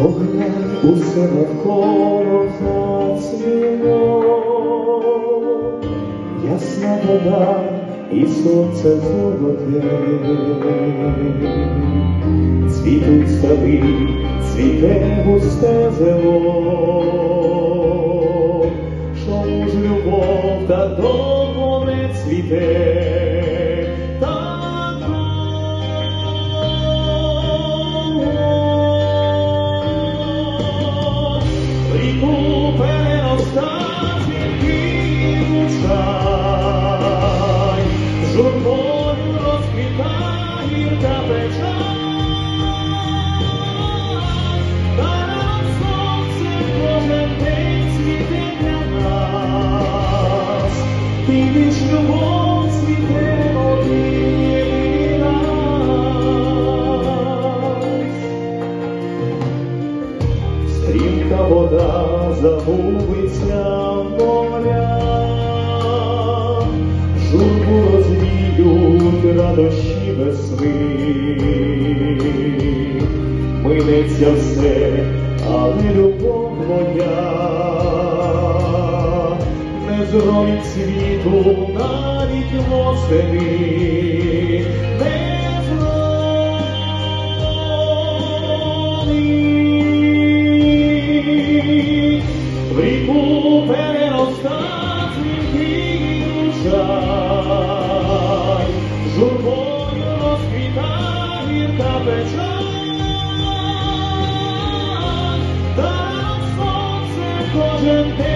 поглянь усе навколо зацвіло, ясна вода і сонце золоте, цвітуть сади, цвіте густе зело, чому ж любов та довго не цвіте? Стрімка вода загубиться в морях, журбу розвіють радощі весни. Минеться все, але любов моя не зробить світу навіть восени. В ріку переростать дзвінкий ручай, журбою Korzeń